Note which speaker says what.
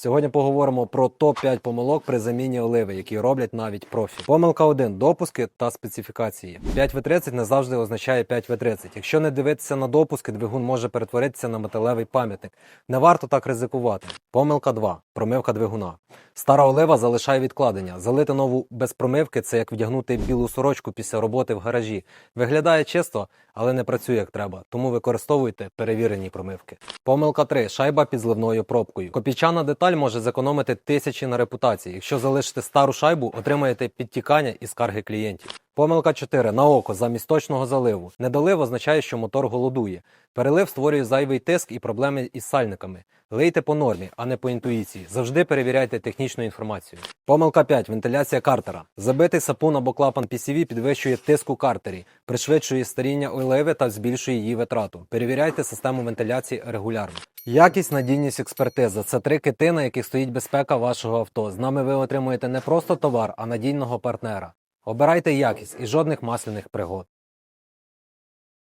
Speaker 1: Сьогодні поговоримо про топ-5 помилок при заміні оливи, які роблять навіть профі. Помилка 1. допуски та специфікації. 5В30 не завжди означає 5В30. Якщо не дивитися на допуски, двигун може перетворитися на металевий пам'ятник. Не варто так ризикувати. Помилка 2. Промивка двигуна. Стара олива залишає відкладення. Залити нову без промивки це як вдягнути білу сорочку після роботи в гаражі. Виглядає чисто, але не працює як треба. Тому використовуйте перевірені промивки. Помилка 3. Шайба під зливною пробкою. Копійчана деталь може зекономити тисячі на репутації. Якщо залишите стару шайбу, отримаєте підтікання і скарги клієнтів. Помилка 4. На око замість точного заливу. Недолив означає, що мотор голодує. Перелив створює зайвий тиск і проблеми із сальниками. Лийте по нормі, а не по інтуїції. Завжди перевіряйте технічну інформацію. Помилка 5. Вентиляція картера. Забитий сапун або клапан PCV підвищує тиск у картері, пришвидшує старіння оливи та збільшує її витрату. Перевіряйте систему вентиляції регулярно. Якість, надійність, експертиза це три кити, на яких стоїть безпека вашого авто. З нами ви отримуєте не просто товар, а надійного партнера. Обирайте якість і жодних масляних пригод.